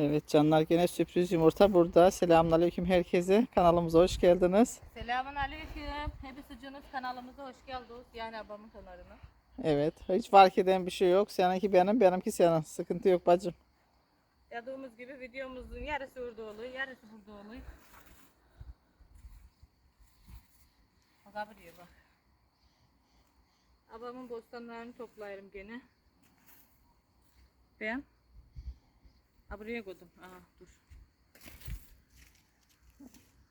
Evet canlar gene sürpriz yumurta burada. Selamünaleyküm herkese. Kanalımıza hoş geldiniz. Selamun aleyküm. Hepsiciniz kanalımıza hoş geldiniz. Yani abamın kanalına. Evet hiç fark eden bir şey yok. Seninki benim, benimki senin. Sıkıntı yok bacım. Dediğimiz gibi videomuzun yarısı orada oluyor, yarısı burada oluyor. Buraya bak. Abamın bostanlarını toplarım gene. Ben. Ha buraya koydum. Aha dur.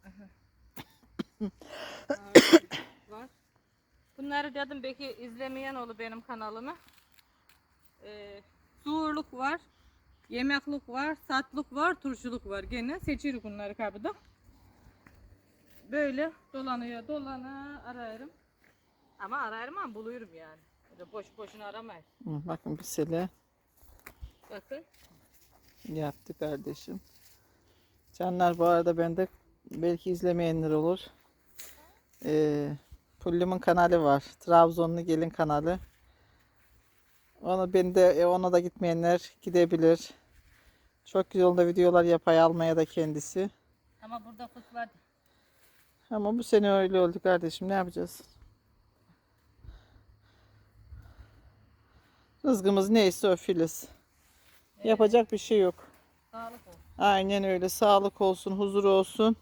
Aha, var. Bunları dedim belki izlemeyen olur benim kanalımı. Ee, suğurluk var. Yemeklik var, satlık var, turşuluk var. Gene seçiyoruz bunları kapıda. Böyle dolanıyor, dolana ararım. Ama ararım ama buluyorum yani. Öyle boş boşuna aramayın. Hı, Bakın bir sele Bakın. Yaptı kardeşim. Canlar bu arada bende belki izlemeyenler olur. Ee, Pullum'un kanalı var. Trabzonlu Gelin kanalı. Onu ben de e, ona da gitmeyenler gidebilir. Çok güzel onda videolar yapay almaya da kendisi. Ama burada fıs var. Ama bu sene öyle oldu kardeşim. Ne yapacağız? Rızkımız neyse o filiz. Yapacak bir şey yok. Sağlık olsun. Aynen öyle. Sağlık olsun, huzur olsun.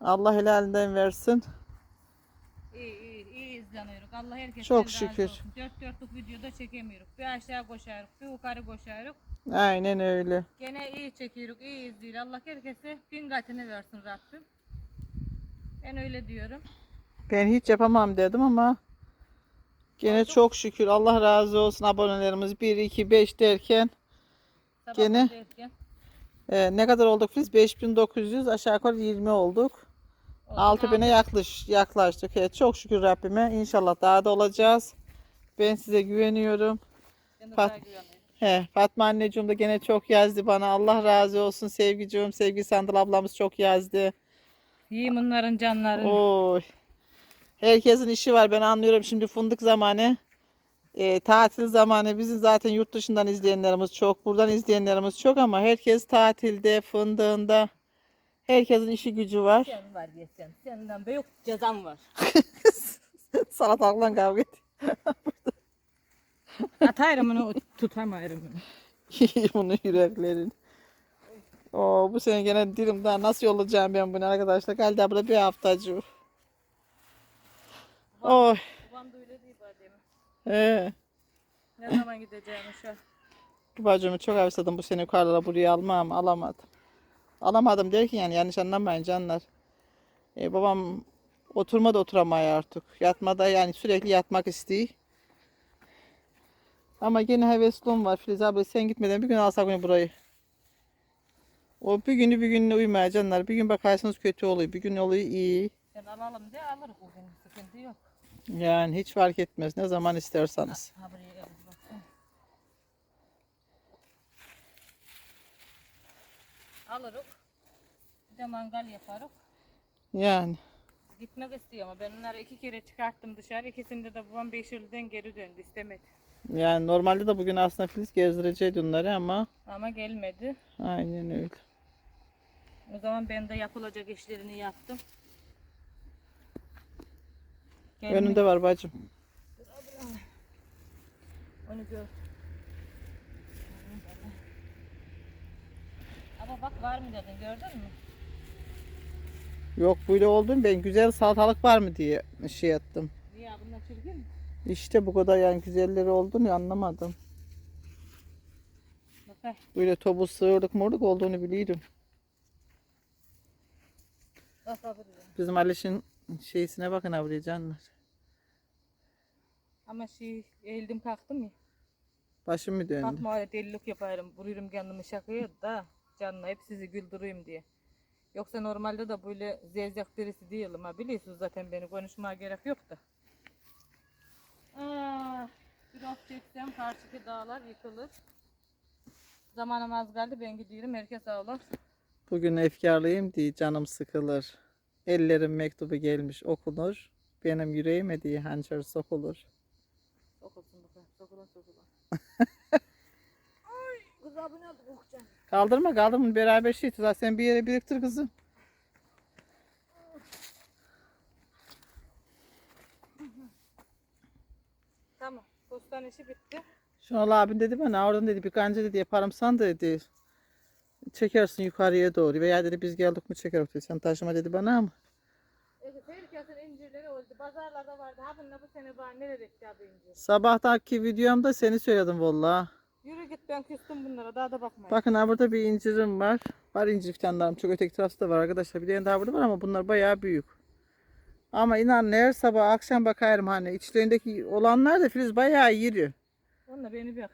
Allah helalinden versin. İyi iyi iyi izleniyoruz. Allah herkesten Çok razı şükür. olsun. Dört dörtlük videoda çekemiyoruz. Bir aşağı koşarız, bir yukarı koşarız. Aynen öyle. Gene iyi çekiyoruz, iyi izliyor. Allah herkese bin katını versin Rabbim. Ben öyle diyorum. Ben hiç yapamam dedim ama gene çok şükür Allah razı olsun abonelerimiz 1, 2, 5 derken Sabah Gene? e, ne kadar olduk biz? 5900 aşağı yukarı 20 olduk. oldu. 6000'e yaklaş, yaklaştık. Evet, çok şükür Rabbime. İnşallah daha da olacağız. Ben size güveniyorum. Ben de Fat- daha güveniyorum. He, Fatma anneciğim de gene çok yazdı bana. Allah razı olsun sevgiciğim. Sevgi Sandal ablamız çok yazdı. İyi bunların canları. Oy. Herkesin işi var ben anlıyorum. Şimdi fındık zamanı. E, tatil zamanı. Bizim zaten yurt dışından izleyenlerimiz çok. Buradan izleyenlerimiz çok ama herkes tatilde, fındığında. Herkesin işi gücü var. Sen var geçen. Senden büyük cezam var. Salatalıkla kavga et. Atayırım onu tutamayırım onu. Bunu yüreklerin. Oo, bu sene gene dilim daha nasıl yollayacağım ben bunu arkadaşlar. Galiba burada bir haftacı. Oy. Babam da öyle değil bari He. Ne zaman gideceğim şu an? Bacımı çok özledim bu sene yukarılara buraya almam alamadım. Alamadım derken yani yanlış anlamayın canlar. E, babam oturma da oturamıyor artık. Yatmada yani sürekli yatmak istiyor. Ama gene heveslim var Filiz abla sen gitmeden bir gün alsak bunu burayı. O bir günü bir gününe uymaya canlar. Bir gün bakarsınız kötü oluyor. Bir gün oluyor iyi. Sen alalım diye alırız bugün. Sıkıntı yok. Yani hiç fark etmez. Ne zaman isterseniz. Alırız. Bir de mangal yaparız. Yani. Gitmek istiyor ama ben onları iki kere çıkarttım dışarı. İkisinde de babam Beşirli'den geri döndü istemedi. Yani normalde de bugün aslında Filiz gezdirecekti onları ama Ama gelmedi. aynen öyle. O zaman ben de yapılacak işlerini yaptım. Gelme- Önünde var bacım. Onu gör. Ama bak var mı dedin gördün mü? Yok böyle oldum ben güzel salatalık var mı diye şey yaptım. Ya bunlar çirkin mi? İşte bu kadar yani güzelleri olduğunu anlamadım. Bak ha, Böyle topu sığırlık morluk olduğunu biliyorum. bak bak buraya. Bizim Aliş'in şeysine bakın abi canlar. Ama şey eğildim kalktım ya. Başım mı döndü? Kalkma öyle delilik yaparım. Vururum kendimi şakaya da canına hep sizi güldüreyim diye. Yoksa normalde de böyle zevzek birisi değilim ha. Biliyorsunuz zaten beni konuşmaya gerek yok da. Ah, bir of çeksem karşıki dağlar yıkılır. Zamanım az geldi ben gidiyorum herkes ağlar. Bugün efkarlıyım diye canım sıkılır. Ellerim mektubu gelmiş okunur. Benim yüreğime diye hançer sokulur. Sokulsun bakalım. Sokulan sokulan. Ay kız abone olduk okuyacağım. Kaldırma kaldırma beraber şey tut. Sen bir yere biriktir kızım. Tamam. Postan işi bitti. Şenol abin dedi bana oradan dedi bir kanca dedi yaparım san dedi. Çekersin yukarıya doğru veya dedi biz geldik mi çeker dedi. Sen taşıma dedi bana ama. Evet, herkesin incirleri oldu. Pazarlarda vardı. Ha bununla bu sene bana nerede abi incir? Sabahtaki videomda seni söyledim vallahi. Yürü git ben küstüm bunlara daha da bakmayın. Bakın ha burada bir incirim var. Var incir fidanlarım. Çok öteki tarafta da var arkadaşlar. Bir tane daha burada var ama bunlar bayağı büyük. Ama inan her sabah akşam bakarım hani içlerindeki olanlar da Filiz bayağı iri. Onunla beni bir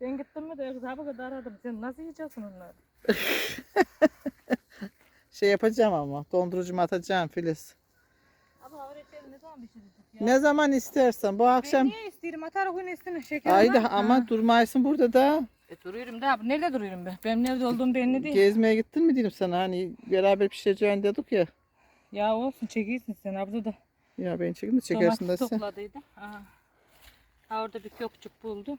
Ben gittim mi de bu kadar aradım. Sen nasıl yiyeceksin onları? Şey yapacağım ama dondurucuma atacağım Filiz. O reçeli ne zaman pişirecek ya? Ne zaman istersen bu Ben akşam. niye isterim? Atar o gün üstüne şeker Ayda var. ama durmaysın burada da. E, duruyorum da. Bu Nerede duruyorum ben? Benim nerede olduğum belli değil. Gezmeye gittin mi diyeyim sana hani beraber pişireceğin dedik ya. ya olsun çekiyorsun sen abla da. Ya ben çekeyim de çekersin de Domates sen. topladıydım. Aha. Ha orada bir kökçük buldum.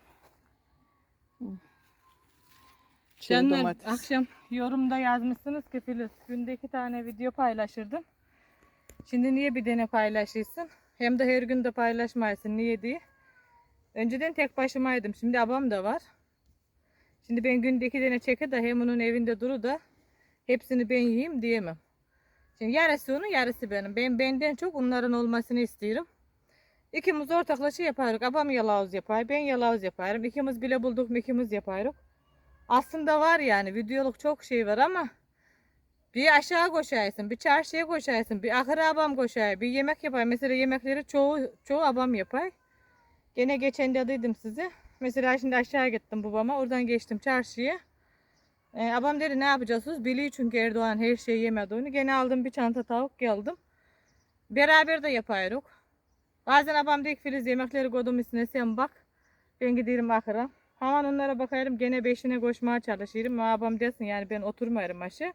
Çeri Canlar domates. akşam yorumda yazmışsınız ki Filiz günde iki tane video paylaşırdım. Şimdi niye bir tane paylaşıyorsun? Hem de her gün de paylaşmayasın. Niye diye. Önceden tek başımaydım. Şimdi abam da var. Şimdi ben günde iki tane çeke de hem onun evinde duru da hepsini ben yiyeyim diyemem. Şimdi yarısı onun yarısı benim. Ben benden çok onların olmasını istiyorum. İkimiz ortaklaşa yaparız. Abam yalavuz yapar, ben yalavuz yaparım. İkimiz bile bulduk mu ikimiz yaparız. Aslında var yani videoluk çok şey var ama bir aşağı koşarsın, bir çarşıya koşarsın, bir ahıra abam koşar, bir yemek yapar. Mesela yemekleri çoğu çoğu abam yapar. Gene geçen de dedim size. Mesela şimdi aşağı gittim babama, oradan geçtim çarşıya. Ee, abam dedi ne yapacaksınız? Biliyor çünkü Erdoğan her şeyi yemediğini. Gene aldım bir çanta tavuk geldim. Beraber de yaparız. Bazen abam ki Filiz yemekleri koydum üstüne sen bak. Ben giderim ahıra. Hemen onlara bakarım gene beşine koşmaya çalışırım. Abam desin yani ben oturmayarım aşağı.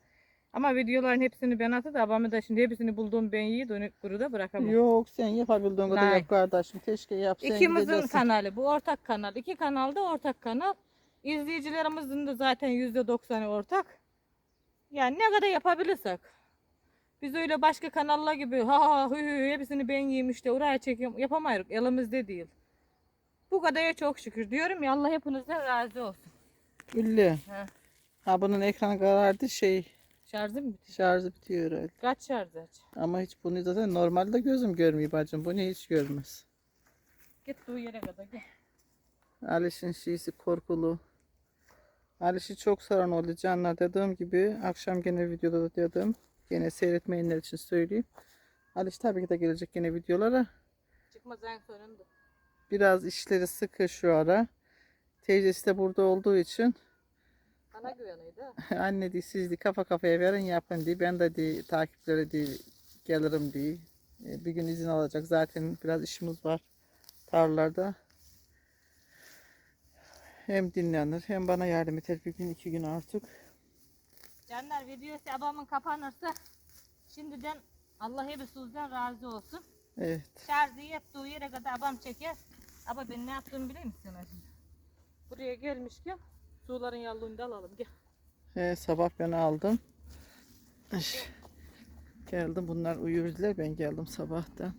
Ama videoların hepsini ben atı da abamı da şimdi hepsini bulduğum ben yiyi onu kuruda bırakamam. Yok sen yapabildiğin kadar yap kardeşim. Keşke yapsan. İkimizin gideceksin. kanalı bu ortak kanal. İki kanalda ortak kanal. İzleyicilerimizin de zaten yüzde doksanı ortak. Yani ne kadar yapabilirsek. Biz öyle başka kanallar gibi ha ha hü hü hepsini ben yiyeyim işte oraya çekiyorum yapamayız elimizde değil. Bu kadar çok şükür diyorum ya Allah hepinizden razı olsun. Güllü. He. Ha bunun ekranı karardı şey Şarjım bitti. şarjı bitiyor herhalde. Kaç şarj aç? Ama hiç bunu zaten normalde gözüm görmüyor bacım. Bunu hiç görmez. Git bu yere kadar gel. Aliş'in şiisi korkulu. Aliş'i çok saran oldu canlar dediğim gibi. Akşam gene videoda da dedim. Gene seyretmeyenler için söyleyeyim. Aliş tabii ki de gelecek gene videolara. Çıkmaz en sonunda. Biraz işleri sıkı şu ara. Teyzesi de burada olduğu için Bana güveniydi. anne diye siz de kafa kafaya verin yapın diye. Ben de diye takiplere diye gelirim diye. E, Bir gün izin alacak. Zaten biraz işimiz var tarlalarda. Hem dinlenir hem bana yardım eder bir gün iki gün artık. Canlar videosu abamın kapanırsa şimdiden Allah hepinizden razı olsun. Evet. Şarjı yaptığı yere kadar abam çeker. Ama ben ne yaptığımı biliyor musun şimdi? Buraya gelmişken suların yallığını da alalım. Gel. He, sabah ben aldım. Geldim bunlar uyuyordular ben geldim sabahtan.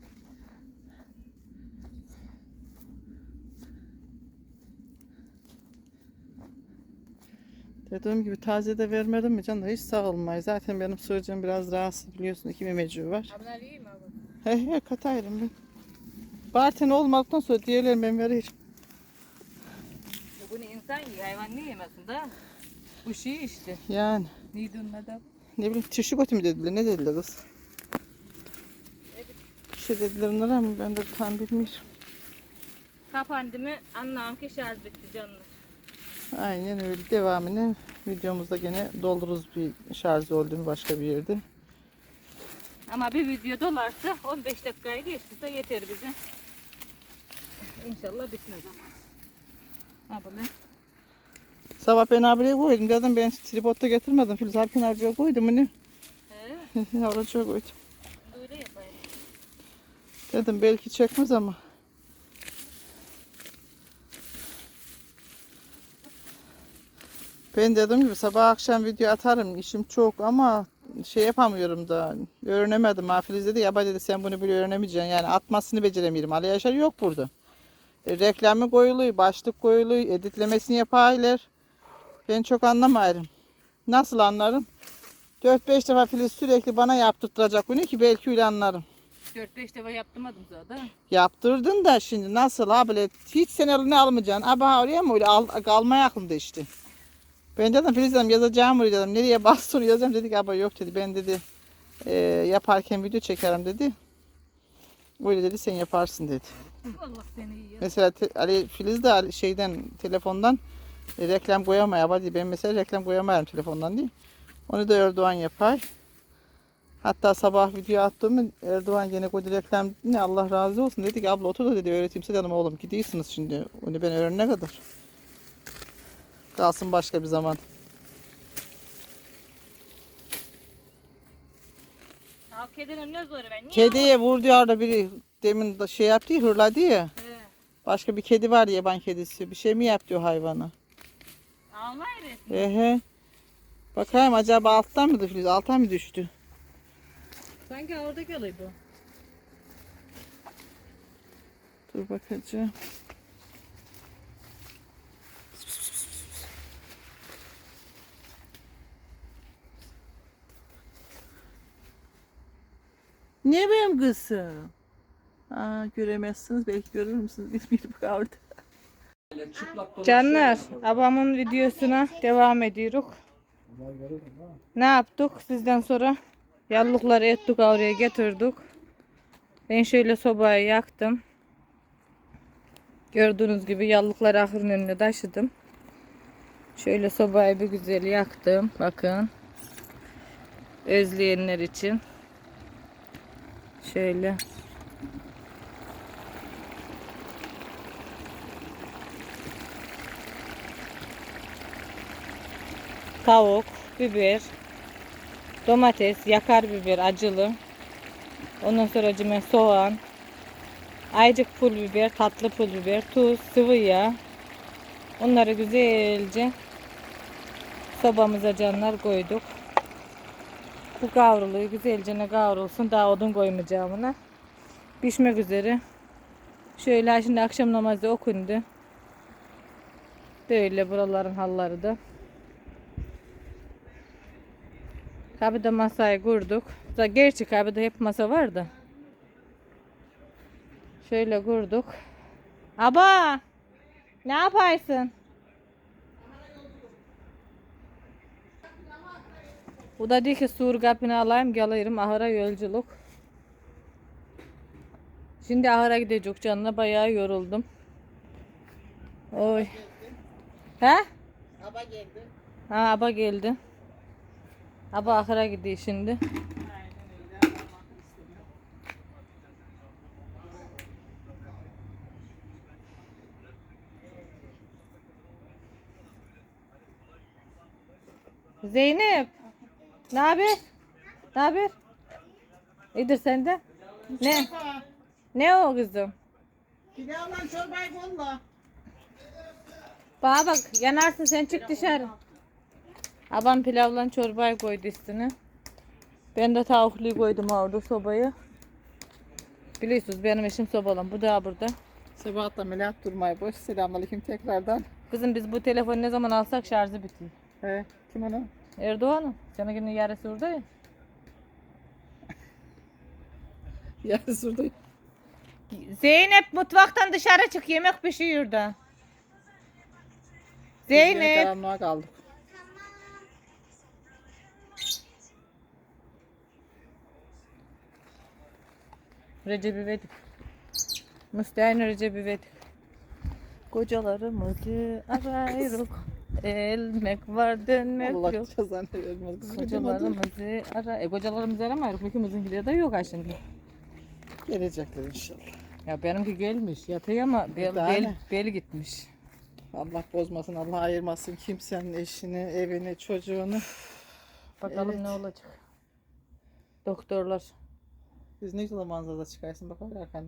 Dediğim gibi taze de vermedim mi canım hiç sağ olmayı. Zaten benim sığırcığım biraz rahatsız biliyorsun iki memeci var. Bunlar iyi mi abi? He he katayırım ben. Barten olmaktan sonra diğerlerini ben veririm. Bunu insan yiyor, hayvan niye yemesin da? Bu şey işte. Yani Neydi onun adı? ne bileyim tişi götü mü dediler ne dediler kız? Bir şey dediler onlara ama ben de tam bilmiyorum. Kapandı mı anlam ki şarj bitti canlar. Aynen öyle. Devamını videomuzda gene doldururuz bir şarj olduğunu başka bir yerde. Ama bir video dolarsa 15 dakikayı geçtiyse yeter bize. İnşallah bitmez ama. Ha bu ne? Sabah ben abiye koydum dedim ben tripodda getirmedim. Filiz Alpin abiye koydum onu. He, Oracıya koydum. öyle yapayım. Dedim belki çekmez ama. Ben dediğim gibi sabah akşam video atarım. İşim çok ama şey yapamıyorum da. Öğrenemedim. Ha Filiz dedi ya dedi sen bunu bile öğrenemeyeceksin. Yani atmasını beceremiyorum. Ali Yaşar yok burada. E, reklamı koyuluyor, başlık koyuluyor, editlemesini yapaylar. Ben çok anlamayırım. Nasıl anlarım? 4-5 defa Filiz sürekli bana yaptırtacak bunu ki belki öyle anlarım. 4-5 defa yaptırmadım zaten. Yaptırdın da şimdi nasıl ha böyle hiç sen eline almayacaksın. Abi ha oraya mı öyle al, kalmaya aklımda işte. Ben dedim Filiz dedim yazacağım oraya dedim. Nereye bastın yazacağım dedik abi yok dedi. Ben dedi e, yaparken video çekerim dedi. Öyle dedi sen yaparsın dedi. Allah seni iyi ya. Mesela te- Ali Filiz de Ali- şeyden telefondan e, reklam koyamıyor. Abi ben mesela reklam koyamayarım telefondan değil. Onu da Erdoğan yapar. Hatta sabah video attığımı Erdoğan yine koydu reklam ne Allah razı olsun dedi ki abla otur da dedi öğreteyim size dedim oğlum gidiyorsunuz şimdi onu ben öğrenene kadar. Kalsın başka bir zaman. Kedinin ne zoru ben? Niye Kediye vurdu orada biri demin de şey yaptı ya, hırladı ya. He. Başka bir kedi var yaban kedisi. Bir şey mi yaptı o hayvana? Ağlar resmi. Ehe. Bakayım acaba alttan mı düştü? Alttan mı düştü? Sanki orada kalıyor bu. Dur bakacağım. Ne benim kızım? Aa, göremezsiniz. Belki görür müsünüz? Bilmiyorum orada. Canlar, abamın videosuna devam ediyoruz. Ne yaptık? Sizden sonra yallıkları ettik oraya getirdik. Ben şöyle sobayı yaktım. Gördüğünüz gibi yallıkları ahırın önüne taşıdım. Şöyle sobayı bir güzel yaktım. Bakın. Özleyenler için. Şöyle. Tavuk, biber, domates, yakar biber acılı. Ondan sonra cime soğan, aycık pul biber, tatlı pul biber, tuz, sıvı yağ. Onları güzelce sobamıza canlar koyduk. Bu kavruluyor. Güzelce ne kavrulsun. Daha odun koymayacağım ona. Pişmek üzere. Şöyle şimdi akşam namazı okundu. Böyle buraların halları da. Kabide masayı kurduk. Da gerçi kabide hep masa var da. Şöyle kurduk. Aba! Ne yaparsın? Bu da diyor ki sur kapını alayım gelirim ahıra yolculuk. Şimdi ahıra gidecek canına bayağı yoruldum. Oy. He? Aba geldi. Ha aba geldi. Aba ahıra gidiyor şimdi. Zeynep. Ne haber? Ne haber? İyidir sen de. Ne? Ne o kızım? Pilavla çorbayı kolla. Bana bak yanarsın sen çık dışarı. Abam pilavla çorbayı koydu üstüne. Ben de tavukluyu koydum orada sobaya. Biliyorsunuz benim eşim sobalan. Bu da burada. Sabah da Melahat durmay boş. Selamünaleyküm tekrardan. Kızım biz bu telefonu ne zaman alsak şarjı bitiyor. He, kim onu? Erdoğan'ın. Senin yarısı orada ya. Yarısı orada. Zeynep mutfaktan dışarı çık yemek pişiyor da. Zeynep. Karanlığa kaldık. Recep İvedik. Müstehane Recep İvedik. Kocalarımızı arayırız. Elmek var dönmek Allah yok. cezanı vermez. Kocalarımızı ara. E kocalarımızı aramayırız. İkimizinkileri de yok ha şimdi. Gelecekler inşallah. Ya benimki gelmiş. Yatıyor ama bel, Daha bel, ne? bel gitmiş. Allah bozmasın, Allah ayırmasın kimsenin eşini, evini, çocuğunu. Bakalım Evet. ne olacak. Doktorlar. Biz ne güzel manzarada çıkarsın. Bak öyle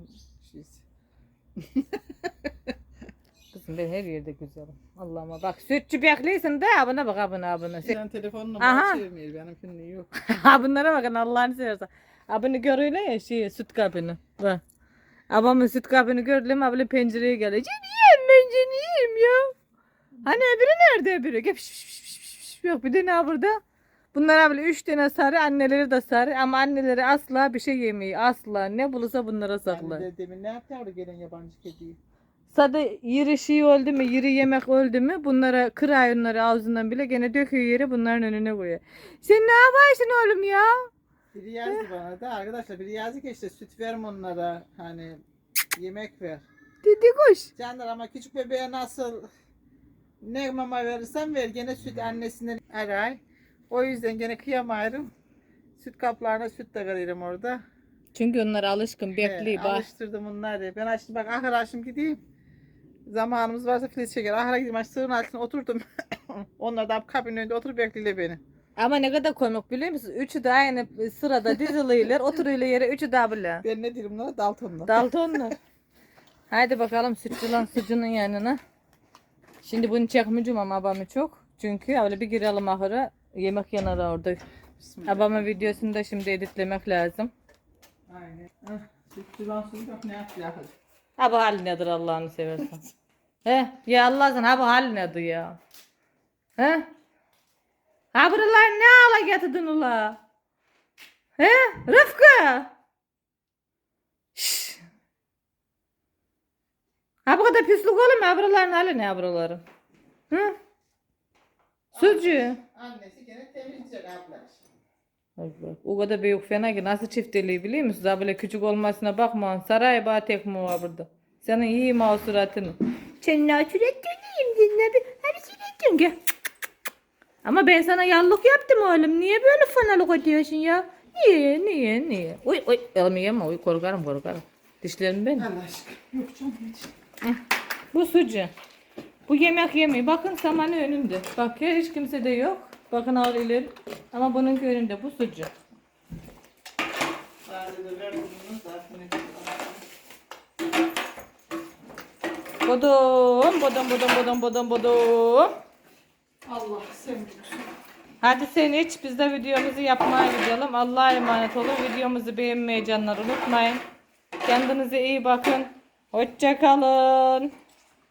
şeysi. Kızım. Ben her yerde güzelim. Allah'ıma bak sütçü bekleysin de abına bak abına abına. Sen telefonunu bana çevirmiyor. Benimkinin yok. Bunlara bakın Allah'ını seversen. Abini görüyle ya şey süt kabını. Bak. Abamın süt kabını gördüm abla pencereye geldi. Ceniyim ben ceniyim ya. Hani öbürü nerede öbürü? Gel, piş, piş, piş, piş, piş, piş. Yok bir de ne burada? Bunlar abla üç tane sarı anneleri de sarı ama anneleri asla bir şey yemiyor. Asla ne bulursa bunlara saklar. Ben de demin ne yaptı orada gelen yabancı kediyi? Sada yeri şey öldü mü, yeri yemek öldü mü bunlara kırıyor onları ağzından bile gene döküyor yere bunların önüne koyuyor. Sen ne yaparsın oğlum ya? Biri yazdı bana da arkadaşlar biri yazdı ki işte süt verme onlara hani yemek ver. Dedi koş. Canlar ama küçük bebeğe nasıl ne mama verirsen ver gene süt annesinden aray. O yüzden gene kıyamayırım. Süt kaplarına süt de veririm orada. Çünkü onlar alışkın bekliyor He, bak. alıştırdım onları. Ben açtım bak ahır açtım gideyim. Zamanımız varsa filiz çeker. Ahıra gideyim aç sığın altına oturdum. Onlar da kabinin önünde oturup bekliyor beni. Ama ne kadar komik biliyor musun? Üçü de aynı sırada diziliyorlar oturuyorlar yere üçü de böyle. Ben ne diyorum bunlara Dalton'la. Daltonlar. Haydi bakalım sütçü lan sucunun yanına. Şimdi bunu çekmeyeceğim ama abamı çok. Çünkü öyle bir girelim ahıra. Yemek yanar orada. Bismillah. Abamın videosunu da şimdi editlemek lazım. Aynen. Ah, yok ne yapacak? Ha bu hal nedir Allah'ını seversen. He ya Allah sen ha bu hal nedir ya? He? Ha buralar ne ala getirdin ula? He? Rıfkı? Şşş. Ha bu kadar pisluk olur mu? Ha buraların hali ne ha buraların? Hı? Sucu. Annesi gene temizleyecek abla. Bak, O kadar büyük fena ki nasıl çifteliği biliyor musun? Daha böyle küçük olmasına bakma. Saray bağ tekme var burada. Senin iyi o suratını. Sen ne suratınıyım dinle bir. Hadi suratın gel. Ama ben sana yallık yaptım oğlum. Niye böyle fenalık ediyorsun ya? Niye, niye, niye? Uy, uy, elimi yeme, uy, korkarım, korkarım. Dişlerim benim. Allah aşkına. Yok canım hiç. Bu sucu. Bu yemek yemeği. Bakın samanı önünde. Bak ya hiç kimse de yok. Bakın ağrıyla. Ama bunun önünde bu sucu. Sadece ver bunu zaten. Bodum, bodum, bodum, bodum, bodum, bodum. Allah sen. Hadi sen iç. Biz de videomuzu yapmaya gidelim. Allah'a emanet olun. Videomuzu beğenmeyi canlar unutmayın. Kendinize iyi bakın. Hoşça kalın.